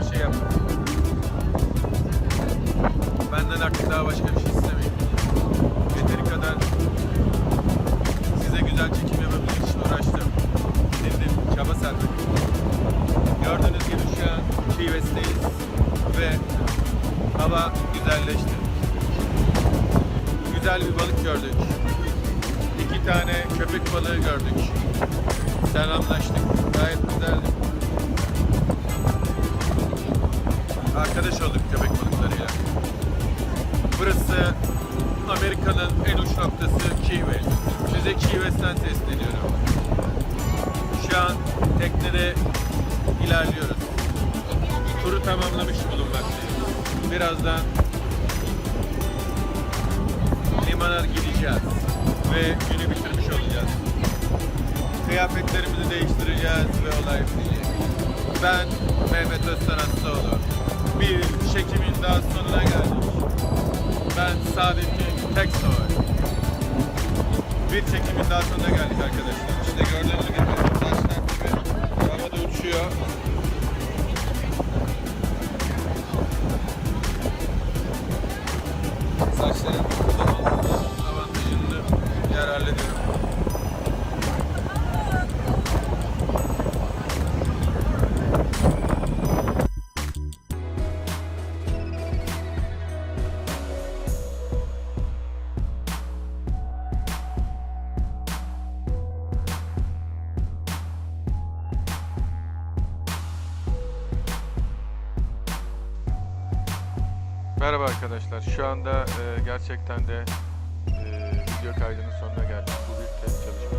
işleri yapın. Benden artık daha başka bir şey istemeyin. Yeteri kadar size güzel çekim yapabilmek için uğraştım. Dindim, çaba sardım. Gördüğünüz gibi şu an Key West'teyiz ve hava güzelleşti. Güzel bir balık gördük. İki tane köpek balığı gördük. Selamlaştık. Gayet güzeldi. Arkadaş olduk köpek balıklarıyla. Burası Amerika'nın en uç noktası Key West. Size Key West'ten sesleniyorum. Şu an teknede ilerliyoruz. Turu tamamlamış bulunmaktayız. Birazdan limana gideceğiz ve günü bitirmiş olacağız. Kıyafetlerimizi değiştireceğiz ve olay bitecek. Ben Mehmet Öztan Aslıoğlu. Bir çekimin daha sonuna geldik. Ben Saadettin Teksoy. Bir çekimin daha sonuna geldik arkadaşlar. İşte gördüğünüz gibi Merhaba arkadaşlar. Şu anda e, gerçekten de e, video kaydının sonuna geldik. Bu bir test çalışması.